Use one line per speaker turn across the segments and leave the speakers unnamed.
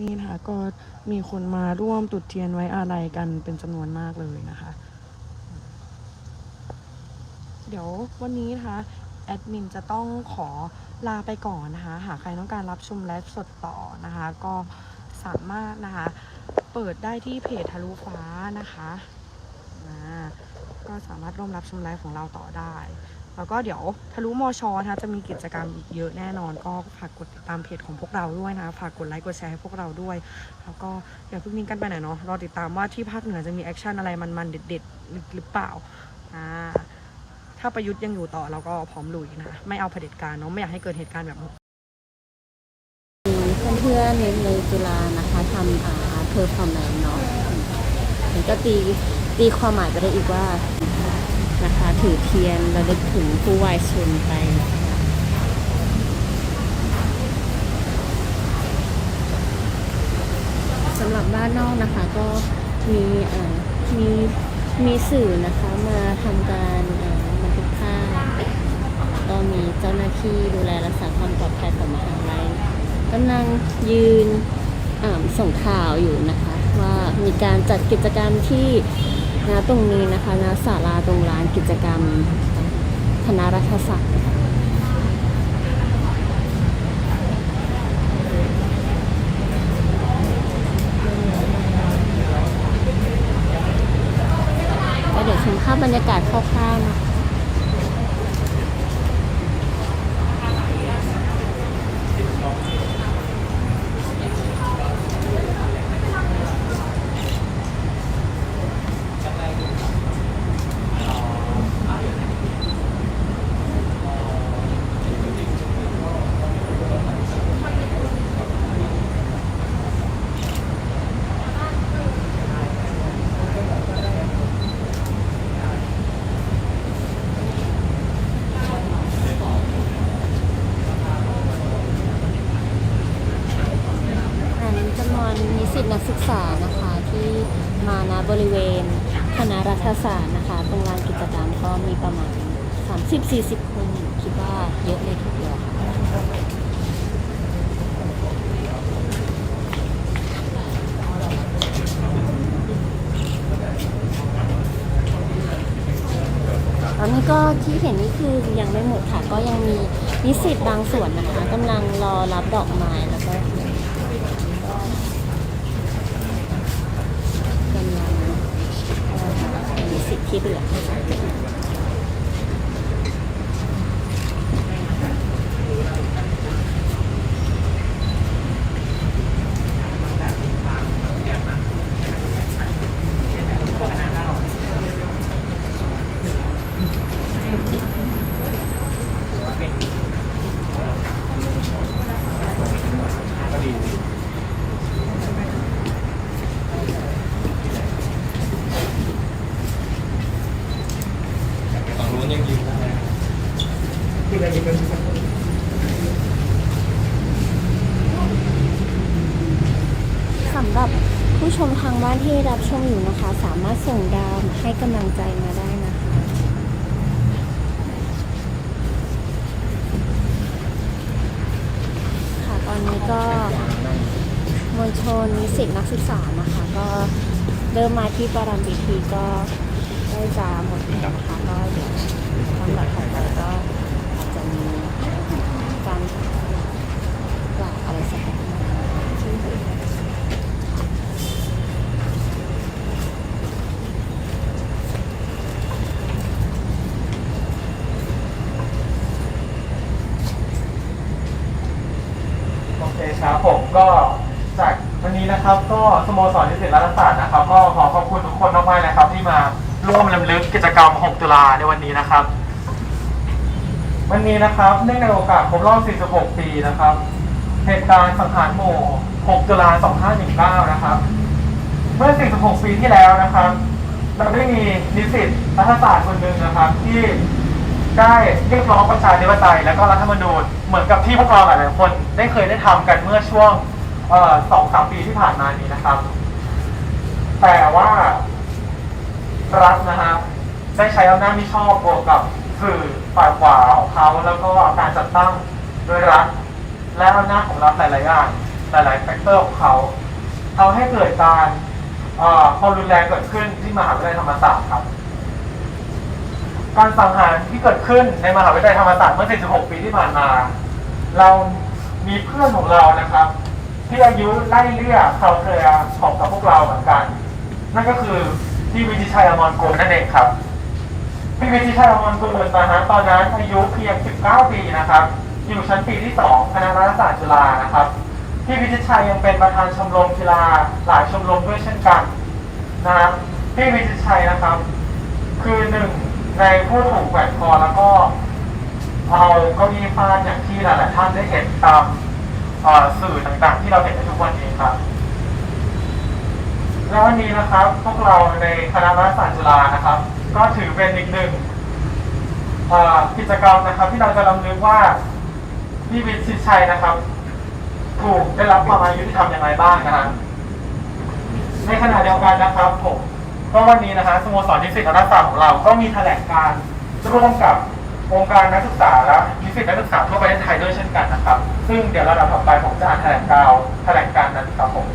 นี่นะคะก็มีคนมาร่วมตุดเทียนไว้อาลัยกันเป็นจำนวนมากเลยนะคะ เดี๋ยววันนี้นะคะแอดมินจะต้องขอลาไปก่อนนะคะ หากใครต้องการรับชมไลฟ์สดต่อนะคะ ก็สามารถนะคะ เปิดได้ที่เพจทะลุฟ้านะคะ ก็สามารถร่วมรับชมไลฟ์ของเราต่อได้ แล้วก็เดี๋ยวทะลุมอชอนะคะจะมีกิจกรรมอีกเยอะแน่นอน ก็ฝากกดติดตามเพจของพวกเราด้วยนะฝากกดไลค์กดแชร์ให้พวกเราด้วย แล้วก็อย่าเพิ่งนิ่งกันไปไหนเนาะรอติดตามว่าที่ภาคเหนือจะมีแอคชั่นอะไรมันๆเด็ดๆหรือเปล่าอ่าถ้าประยุทธ์ยังอยู่ต่อเราก็พร้อมลุยนะไม่เอาเผด็จการเนาะไม่อยากให้เกิดเหตุการณ์แบบนี้
เพื่อนๆในในจุฬานะคะทำอ่าเพอร์ฟอร์แมนเนาะมันก็ตีตีความหมายไปได้อีกว่า นะคะ ถือเทียนระลึกถึงผู้วายชนไปสำหรับบ้านนอกนะคะก็มีมีมีสื่อนะคะมาทำการบันทึกภาพก็มีเจ้าหน้าที่ดูแลรักษาความปลอดภัยของมหาลัยกำลังยืนส่งข่าวอยู่นะคะ ว่ามีการจัดกิจกรรมที่ ณตรงนี้นะคะณศาลาตรงร้านกิจกรรมคณะรัฐศาสตร์ก็เดี๋ยวชมภาพบรรยากาศคร่าวๆนะคะ อันนี้จำนวนนิสิตนักศึกษานะคะที่มาณบริเวณคณะรัฐศาสตร์นะคะ ตรงลานกิจกรรมก็มีประมาณ 30-40 คนคิดว่าเยอะเลยทีเดียวค่ะตอนนี้ก็ที่เห็นนี่คือยังไม่หมดค่ะ ก็ยังมีนิสิตบางส่วนนะคะกำลังรอรับดอกไม้แล้วก็กำลังมีสิทธิ์ที่เหลือสำหรับผู้ชม ที่รับชมอยู่นะคะ สามารถส่งดาวให้กำลังใจมาได้นะคะ ค่ะตอนนี้ก็มวลชนนิสิตนักศึกษานะคะ ก็เริ่มมาที่ประรำพิธีก็ได้จะหมดแล้วนะคะก็เดี๋ยวลำดับถัดไปก็อาจจะมีการกล่าวอะไรสักอย่างที่
โอเครับผมก็จากวันนี้นะครับก็สโมสรนิสิตรัฐศาสตร์นะครับ ก็ขอขอบคุณทุกคนมากๆนะครับ ที่มาร่วมรำลึกกิจกรรม 6 ตุลาในวันนี้นะครับ วันนี้นะครับเนื่องในโอกาสครบรอบ 46 ปีนะครับ เหตุการณ์สังหารหมู่ 6 ตุลา 2519 นะครับ เมื่อ 46 ปีที่แล้วนะครับ เราได้มีนิสิตรัฐศาสตร์คนหนึ่งนะครับ ที่ ได้เรียกร้องประชาธิปไตยและก็รัฐธรรมนูญเหมือนกับที่พวกเราหลายๆคนได้เคยได้ทำกันเมื่อช่วงสองสามปีที่ผ่านมานี้นะครับ แต่ว่ารัฐนะฮะได้ใช้อำนาจมิชอบบวกกับสื่อฝ่ายขวาของเขาแล้วก็การจัดตั้งโดยรัฐและอำนาจของรัฐหลายๆอย่างหลายๆแฟกเตอร์ของเขาทำให้เกิดการเอ่อความรุนแรงเกิดขึ้นที่มหาวิทยาลัยธรรมศาสตร์ครับ การสังหารที่เกิดขึ้นในมหาวิทยาลัยธรรมศาสตร์เมื่อ 46 ปีที่ผ่านมา เรามีเพื่อนของเรานะครับ ที่อายุไล่เลี่ยคราเครือของกับพวกเราเหมือนกัน นั่นก็คือพี่วิจิตรชัยอมรกุลนั่นเองครับพี่วิจิตรชัยอมรกุลนะฮะตอนนั้นอายุเพียง 19 ปีนะครับ อยู่ชั้นปีที่ 2 คณะรัฐศาสตร์จุฬานะครับพี่วิจิตรชัยยังเป็นประธานชมรมกีฬาหลายชมรมด้วยเช่นกันนะครับพี่วิจิตรชัยนะครับ คือหนึ่ง ในผู้ถูกแขวนคอแล้วก็เอาเก้าอี้ฟาดอย่างที่หลายๆท่านได้เห็นตามสื่อต่างๆ ที่เราเห็นในทุกวันนี้ครับแล้ววันนี้นะครับพวกเราในคณะรัฐศาสตร์จุฬานะครับ ก็ถือเป็นอีกหนึ่งกิจกรรมนะครับ ที่เราจะรำลึกว่าพี่วิชิตชัยนะครับ ถูกได้รับความอายุที่ทำอย่างไรบ้างนะครับในขณะเดียวกันนะครับผม ก็วันนี้นะฮะสโมสรนิสิตนักศึกษาของเรา ก็มีแถลงการ์ร่วมกับองค์การนักศึกษาและนิสิตนักศึกษาทั่วประเทศไทยด้วยเช่นกันนะครับ ซึ่งเดี๋ยวระดับต่อไปผมจะอ่านแถลงการ์แถลงการ์นั้นครับผม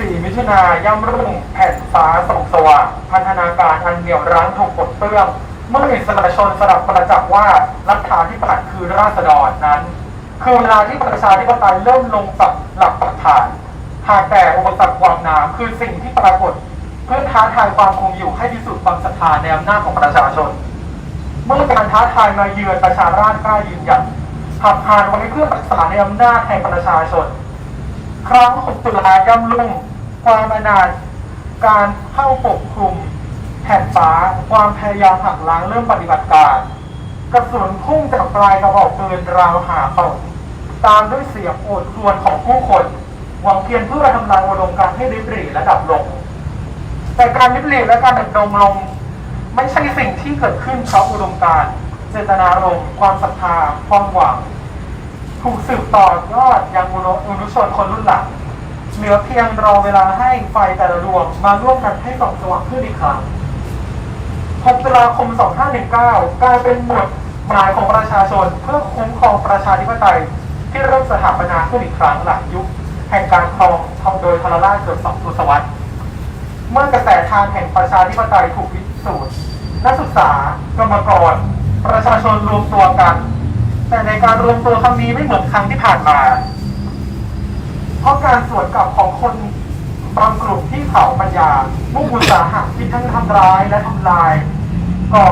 24มิถุนาย่ำรุ่งแผ่นฟ้าส่องสว่างพันธนาการอันเหนี่ยวรั้งถูกปลดเปลื้อง เมื่ออิสระชนสลับประจักษ์ว่ารัฐาธิปัตย์คือราษฎรนั้น คือเวลาที่ประชาธิปไตยเริ่มลงปักหลักปักฐานหากแต่อุปสรรคความหนามคือสิ่งที่ปรากฏ เพื่อท้าทายความคงอยู่ให้พิสูจน์ความศรัทธาในอำนาจของประชาชน เมื่อการท้าทายมาเยือนประชาราษฎร์กล้ายืนหยัดขับผ่านไว้เพื่อรักษาในอำนาจแห่งประชาชนครั้ง6ตุลาย่ำลุ่ง ความอนาถการเข้าปกคลุมแผ่นฟ้าความพยายามหักล้างเริ่มปฏิบัติการ กระสุนพุ่งจากปลายกระบอกปืนราวหาเป่าตามด้วยเสียงโอดครวญของผู้คน หวังเพียงเพื่อทำลายอุดมการให้ริบหรี่และดับลง แต่การริบหรี่และการดับดงลง ไม่ใช่สิ่งที่เกิดขึ้นเพราะอุดมการเจตนารมณ์ความศรัทธาความหวัง ถูกสืบต่อยอดยังอุนุชนคนรุ่นหลัง เหลือเพียงรอเวลาให้ไฟแต่ละดวงมาร่วมกันให้ส่องสว่างขึ้นอีกครั้ง6ตุลาคม 2519 กลายเป็นหมุดหมายของประชาชนเพื่อคุ้มครองประชาธิปไตย ที่เริ่มสถาปนาขึ้นอีกครั้งหลังยุค แห่งการครองทองโดยทรราชเกือบสองทศวรรษ เมื่อกระแสทางแห่งประชาธิปไตยถูกพิสูจน์นักศึกษากรรมกร ประชาชนรวมตัวกัน แต่ในการรวมตัวครั้งนี้ไม่เหมือนครั้งที่ผ่านมา เพราะการสวนกลับของคนบางกลุ่มที่เผาปัญญามุ่งอุตสาหะคิดทั้งทำร้ายและทำลายก่อ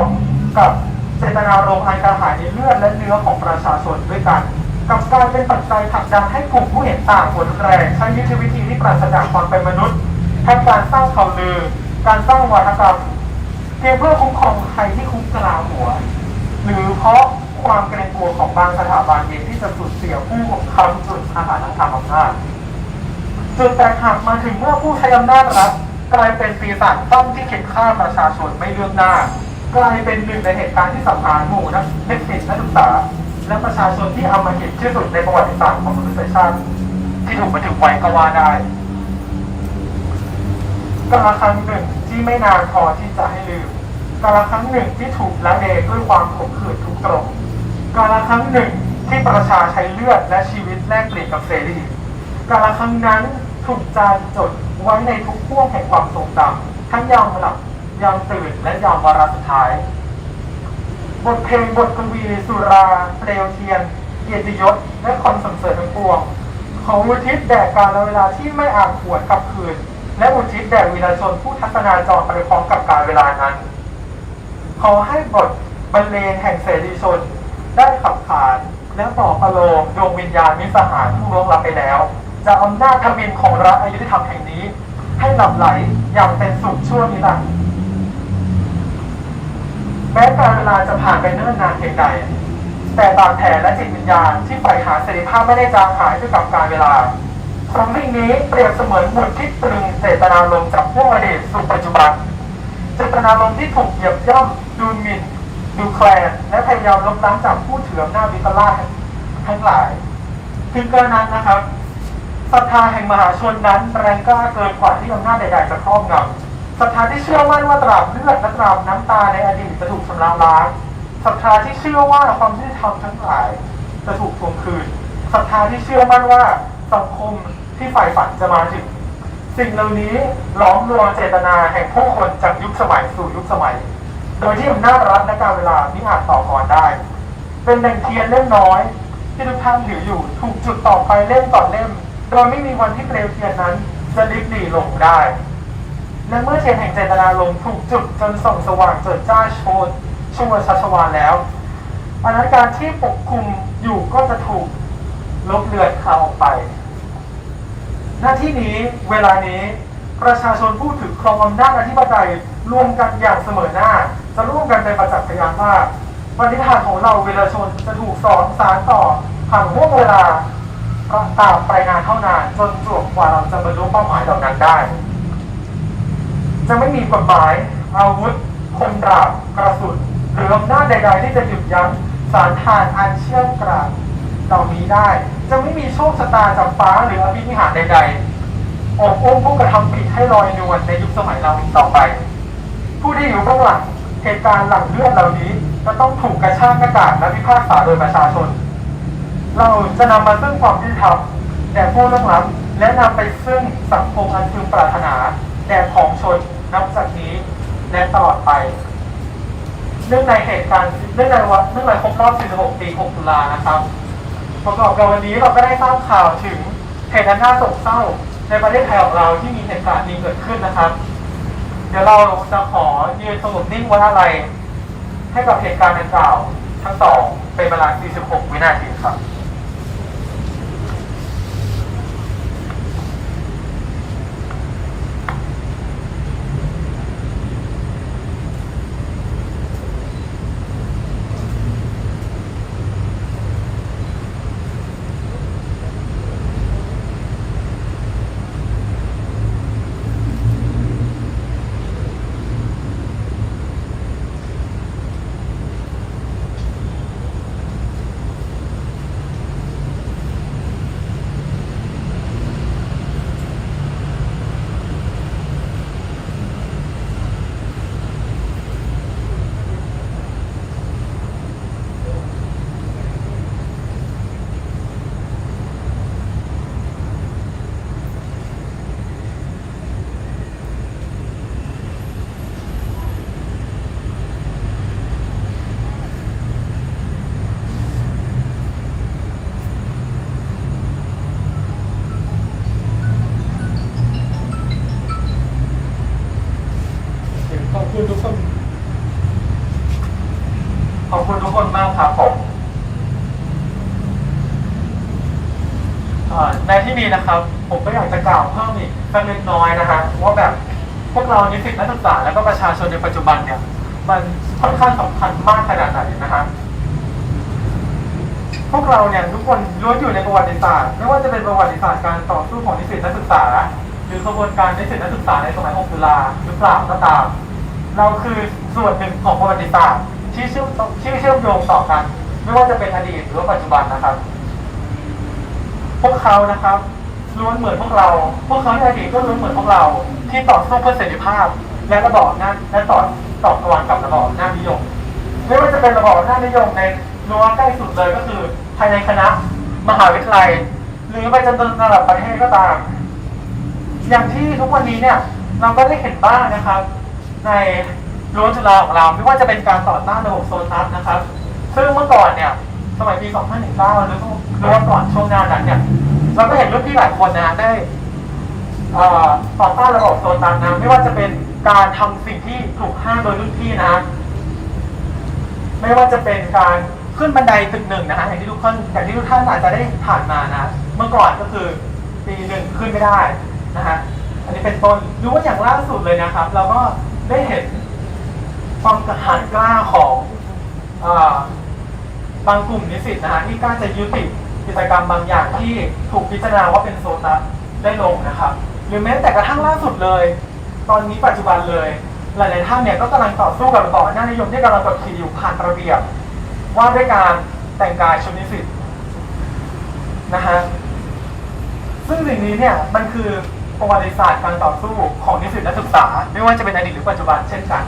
กับเจตนารมณ์อันกระหายในเลือดและเนื้อของประชาชนด้วยกัน กับกายเป็นปัจจัยผลักดันให้กลุ่มผู้เห็นต่างผลแรงใช้ยุทธวิธีที่ปราศจากความเป็นมนุษย์แทนการสร้างข่าวลือ การสร้างวาทกรรมเพียงเพื่อคุ้มครองใครที่คุ้มกลาหัว หรือเพราะความเกรงกลัวของบางสถาบันเองที่จะสูญเสียผู้ของคำจุดอาหารทางธรรมอำนาจ จุดแตกหักมาถึงเมื่อผู้ใช้อำนาจรัฐกลายเป็นปีศาจต้อมที่เข็นฆ่าประชาชนไม่เลือกหน้า กลายเป็นหนึ่งในเหตุการณ์ที่สังหารหมู่นักเด็กศิษย์นักศึกษา และประชาชนที่เอามาเห็นที่สุดในประวัติศาสตร์ของมนุษยชาติที่ถูกบันทึกไว้ก็ว่าได้กาลครั้งหนึ่งที่ไม่นานพอที่จะให้ลืมกาลครั้งหนึ่งที่ถูกละเลงด้วยความขมขื่นทุกตรงกาลครั้งหนึ่งที่ประชาใช้เลือดและชีวิตแลกเปลี่ยนกับเสรีกาลครั้งนั้น ถูกจารจดไว้ในทุกพ่วงแห่งความทรงจำทั้งยามหลับยามตื่นและยามวาระสุดท้าย บทเพลงบทกวีสุราเปลวเทียน เกียรติยศและคอนสรรเสริญทั้งปวง ของอุทิศแด่การละเวลาที่ไม่อาจหวนกลับคืน และอุทิศแด่วีรชนผู้ทัศนาจรไปพร้อมกับการเวลานั้น ขอให้บทบรรเลงแห่งเสรีชน ได้ขับขานและปลอบประโลมดวงวิญญาณมิสหายผู้ล่วงลับไปแล้ว จะอำนาจทมินของรัฐอายุธรรมแห่งนี้ ให้หลับไหลอย่างเป็นสุขชั่วนิรันดร์แม้การเวลาจะผ่านไปเนิ่นนานเพียงใด แต่บาดแผลและจิตวิญญาณที่ใฝ่หาเสรีภาพไม่ได้จางหายไปกับกาลเวลาความวิ่งนี้เปรียบเสมือนหมุดที่ตรึงเจตนารมจากห่วงอดีตสู่ปัจจุบันเจตนารมที่ถูกเหยียบย่ำดูหมิ่นดูแคลนและพยายามลบล้างจากผู้ถืออำนาจวิปลาสทั้งหลาย ถึงกระนั้นนะครับ ศรัทธาแห่งมหาชนนั้นแรงกล้าเกินกว่าที่อำนาจใดๆจะครอบงำศรัทธาที่เชื่อมั่นว่าตราบเลือดและตราบน้ำตาในอดีตจะถูกชำระล้างศรัทธาที่เชื่อว่าความยุติธรรมทั้งหลายจะถูกทวงคืนศรัทธาที่เชื่อมั่นว่าสังคมที่ฝ่ายฝันจะมาถึง สิ่งเหล่านี้ล้อมรวมเจตนาแห่งผู้คนจากยุคสมัยสู่ยุคสมัย โดยที่อำนาจรัฐและการเวลามิอาจต่อกรได้ เป็นแหล่งเทียนเล่มน้อย ที่ทุกท่านถืออยู่ถูกจุดต่อไปเล่มต่อเล่ม โดยไม่มีวันที่เปลวเทียนนั้นจะลิบหลีลงได้ และเมื่อเทียนแห่งเจตนารมณ์ถูกจุดจนส่องสว่างเจิดจ้าโชนชั่วชัชวานแล้วอนัตการที่ปกคลุมอยู่ก็จะถูกลบเลือนคาออกไป หน้าที่นี้เวลานี้ประชาชนผู้ถือครองอำนาจอธิปไตยรวมกันอย่างเสมอหน้า จะร่วมกันเป็นประจักษ์พยานว่าวันนิทานของเราเวลาชนจะถูกสอนสารต่อผ่านห่วงเวลา ก็ตามไปนานเท่านานจนจวบกว่าเราจะบรรลุเป้าหมายเหล่านั้นได้ จะไม่มีกฎหมาย อาวุธ คนปราบกระสุนหรืออำนาจใดๆที่จะหยุดยั้งสารทานอันเชี่ยวกรานเหล่านี้ได้ จะไม่มีโชคชะตาจากฟ้าหรืออภินิหารใดๆอบอุ้มผู้กระทำผิดให้ลอยนวลในยุคสมัยเราอีกต่อไป ผู้ที่อยู่เบื้องหลังเหตุการณ์หลังเลือดเหล่านี้จะต้องถูกกระชากหน้ากากและพิพากษาโดยประชาชน เราจะนำมาซึ่งความยุติธรรมแด่ผู้ล่วงลับและนำไปซึ่งสังคมอันพึงปรารถนาแด่ของชนนับจากนี้และตลอดไปเนื่องในเหตุการณ์เนื่องในวันเนื่องในครบรอบ 46 ปี 6 ตุลานะครับประกอบกับวันนี้เราก็ได้ทราบข่าวถึงเหตุอันน่าโศกเศร้าในประเทศไทยของเราที่มีเหตุการณ์นี้เกิดขึ้นนะครับ เดี๋ยวเราจะขอยืนสงบนิ่งไว้อะไร ให้กับเหตุการณ์ดังกล่าวทั้งสองเป็นเวลา 46 วินาทีครับ ขอบคุณทุกคน ขอบคุณทุกคนมากครับผมเนี่นะครับ ผมก็อยากจะกล่าวเพิ่มอีกสักเล็กน้อยนะฮะว่าแบบพวกเรานิสิตนักศึกษาและก็ประชาชนในปัจจุบันเนี่ยมันค่อนข้างสำคัญมากขนาดไหนนะฮะพวกเราเนี่ยทุกคนล้วนอยู่ในประวัติศาสตร์ไม่ว่าจะเป็นประวัติศาสตร์การต่อสู้ของนิสิตนักศึกษา หรือขบวนการนิสิตนักศึกษาในสมัย6ตุลาหรือเปล่าก็ตาม เราคือส่วนหนึ่งของประวัติศาสตร์ที่เชื่อมที่เชื่อมโยงต่อกัน ไม่ว่าจะเป็นอดีตหรือว่าปัจจุบันนะครับ พวกเขานะครับล้วนเหมือนพวกเรา พวกเขาในอดีตก็ล้วนเหมือนพวกเรา ที่ต่อสู้เพื่อเสรีภาพ และระบอบอำนและต่อต่อกรกับระบอบอำนานิยมไม่ว่าจะเป็นระบอบอำนานิยมในรั้วใกล้สุดเลยก็คือ ภายในคณะ มหาวิทยาลัย หรือไปจนถึงระดับประเทศก็ตาม อย่างที่ทุกวันนี้เนี่ยเราก็ได้เห็นบ้างนะครับ ในรั้วจุฬาของเราไม่ว่าจะเป็นการต่อต้านระบบโซตัสนะครับ ซึ่งเมื่อก่อนเนี่ย สมัยปี2019หรือหรือว่าก่อนช่วงหน้านั้นเนี่ยเราก็เห็นรุ่นพี่หลายคนนะได้เอ่อต่อต้านระบบโซตัสนะไม่ว่าจะเป็นการทำสิ่งที่ถูกห้ามโดยรุ่นพี่นะ ไม่ว่าจะเป็นการขึ้นบันไดตึกหนึ่งนะฮะอย่างที่ทุกท่านอย่างที่ทุกท่านอาจจะได้ผ่านมานะเมื่อก่อนก็คือปีหนึ่งขึ้นไม่ได้นะฮะอันนี้เป็นต้นหรือว่าอย่างล่าสุดเลยนะครับ เราก็ได้เห็นความกระหายกล้าของอ บางกลุ่มนิสิตนะฮะที่กล้าจะยุติกิจกรรมบางอย่างที่ถูกพิจารณาว่าเป็นโซตัสได้ลงนะครับ หรือแม้แต่กระทั่งล่าสุดเลย ตอนนี้ปัจจุบันเลย หลายๆท่านเนี่ยก็กำลังต่อสู้กับระบอบอำนานิยมที่กำลังกดขี่อยู่ผ่านระเบียบ ว่าด้วยการแต่งกายชุดนิสิตนะฮะซึ่งสิ่งนี้เนี่ยมันคือประวัติศาสตร์การต่อสู้ของนิสิตนักศึกษา ไม่ว่าจะเป็นอดีตหรือปัจจุบันเช่นกัน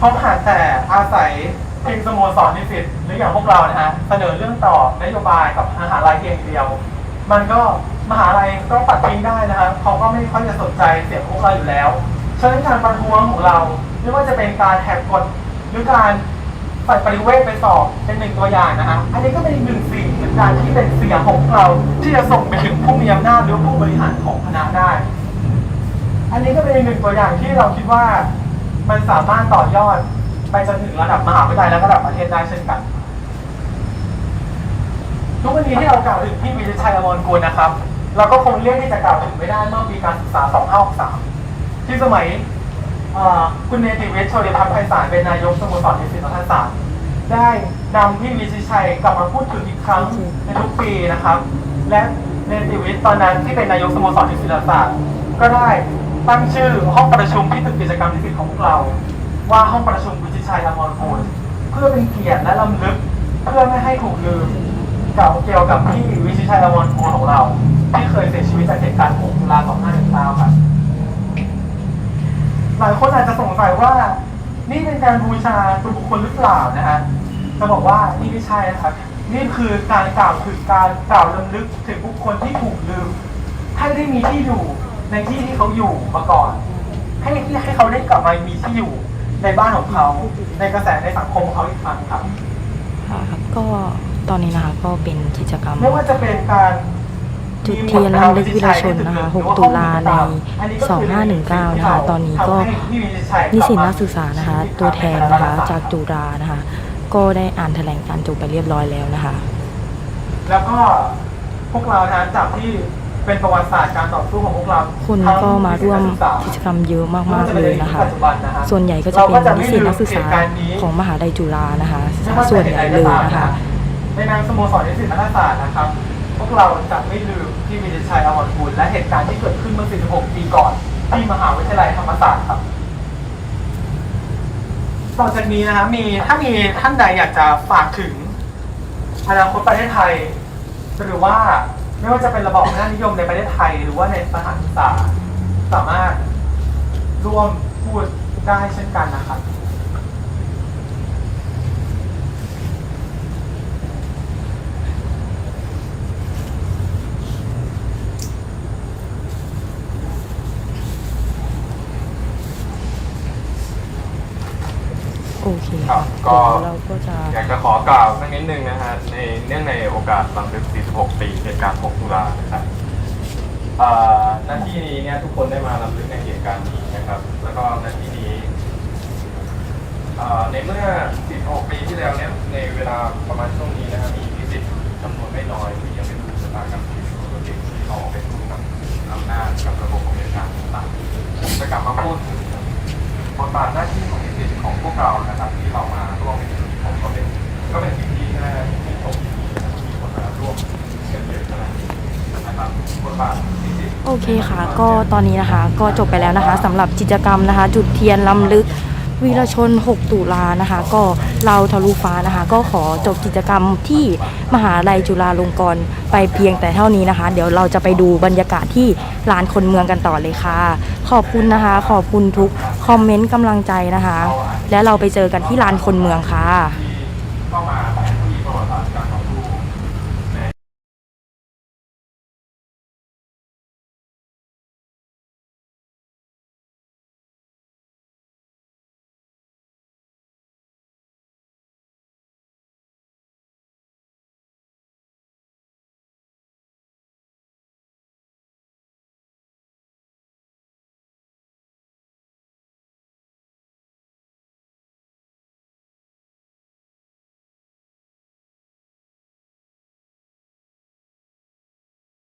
พราะหากแต่อาศัยเพียงสโมสรนิสิตหรืออย่างพวกเรานะฮะเสนอเรื่องต่อนโยบายกับมหาลัยเพียงเดียว มันก็มหาลัยก็ปัดทิ้งได้นะฮะเขาก็ไม่ค่อยจะสนใจเสียงพวกเราอยู่แล้วฉะนั้นการประท้วงของเราไม่ว่าจะเป็นการแหกกฎหรือการปัดปริเวทไปสอบเป็นหนึ่งตัวอย่างนะฮะอันนี้ก็เป็นอีกหนึ่งสิ่งเหมือนกันที่เป็นเสียงของเราที่จะส่งไปถึงผู้มีอำนาจหรือผู้บริหารของคณะได้ อันนี้ก็เป็นอีกหนึ่งตัวอย่างที่เราคิดว่า มันสามารถต่อยอดไปจนถึงระดับมหาวิทยาลัยและระดับประเทศได้เช่นกัน ทุกวันนี้ที่เรากล่าวถึงพี่วิชิตชัยอมรกุลนะครับ เราก็คงเรียกที่จะกล่าวถึงไม่ได้เมื่อปีการศึกษา 2563 ที่สมัยคุณเนติเวชโชติพัฒน์ไพศาลเป็นนายกสโมสรนิสิตนักศึกษาได้นำพี่วิชิชัยกลับมาพูดถึงอีกครั้งในทุกปีนะครับ และเนติวิทย์ตอนนั้นที่เป็นนายกสโมสรนิสิตศาสตร์ก็ได้ ตั้งชื่อห้องประชุมที่ตึกกิจกรรมนิสิตของพวกเรา ว่าห้องประชุมวิชิตชัยอมรกุลเพื่อเป็นเกียรติและลำลึกเพื่อไม่ให้ถูกลืมเก่าเกี่ยวกับพี่วิชิตชัยอมรกุลของเราที่เคยเสียชีวิตจากเหตุการณ์6ตุลา2519ครับหลายคนอาจจะสงสัยว่านี่เป็นการบูชาตัวบุคคลหรือเปล่านะฮะจะบอกว่านี่ไม่ใช่นะครับนี่คือการกล่าวถึงการกล่าวลำลึกถึงบุคคลที่ถูกลืมให้ได้มีที่อยู่ ในที่ที่เขาอยู่มาก่อน ให้ให้เขาได้กลับมามีที่อยู่ในบ้านของเขา ในกระแสในสังคมของเขาอีกครั้งครับ
ค่ะก็ตอนนี้นะคะก็เป็นกิจกรรม
ไม่ว่าจะเป็นการ
จุดเทียนรำลึกวีรชนนะคะ 6 ตุลาใน 2519 นะคะ ตอนนี้ก็นิสิตนักศึกษานะคะ ตัวแทนนะคะจากจุฬานะคะ ก็ได้อ่านแถลงการณ์จบไปเรียบร้อยแล้วนะคะ
แล้วก็พวกเรานะจากที่ เป็นประวัติศาสตร์การต่อสู้ของพวกเรา
คนก็มาร่วมกิจกรรมเยอะมากๆเลยนะคะ ส่วนใหญ่ก็จะเป็นนิสิตนักศึกษาของมหาลัยจุฬานะคะ ส่วนใหญ่เลยนะคะ
ในนามสโมสรนิสิตนักศึกษาสตร์นะครับ พวกเราจะไม่ลืมที่วิจิตรชัยอมรกุลและเหตุการณ์ที่เกิดขึ้นเมื่อ 46 ปีก่อน ที่มหาวิทยาลัยธรรมศาสตร์ครับต่อจากนี้นะครับมีถ้ามีท่านใดอยากจะฝากถึงอนาคตประเทศไทย หรือว่า ไม่ว่าจะเป็นระบอบอำนาจนิยมในประเทศไทยหรือว่าในสถานศึกษาสามารถร่วมพูดได้เช่นกันนะครับ
โอเค
ครั
ค่ะ
บก็
เดี๋ยวเราก็จะ
อยากจะขอกล่าวสักนิดนึงนะฮะในเนื่องในโอกาสรำลึก 46ปีเหตุการณ์ 6 ตุลานะครับหน้าที่นี้เนี่ยทุกคนได้มารำลึกในเหตุการณ์นี้นะครับ แล้วก็หน้าที่นี้ในเมื่อ 16 ปีที่แล้วเนี่ยในเวลาประมาณช่วงนี้นะครับมีนิสิตจำนวนไม่น้อยที่ยังไม่รู้ชะตากรรมชีวิตของตัวเองที่เขาไปสู้กับอำนาจกับระบบของเหตุการณ์ต่างๆจะกลับมาพูดถึงบทบาทหน้าที่ของนิสิตของพวกเรานะครับที่เรามา
โอเคค่ะ ก็ตอนนี้นะคะก็จบไปแล้วนะคะสำหรับกิจกรรมนะคะ จุดเทียนลำลึกวีรชน 6 ตุลานะคะ ก็เราทะลุฟ้านะคะ ก็ขอจบกิจกรรมที่มหาลัยจุฬาลงกรณ์ไปเพียงแต่เท่านี้นะคะ เดี๋ยวเราจะไปดูบรรยากาศที่ลานคนเมืองกันต่อเลยค่ะ ขอบคุณนะคะ ขอบคุณทุกคอมเมนต์กำลังใจนะคะ และเราไปเจอกันที่ลานคนเมืองค่ะ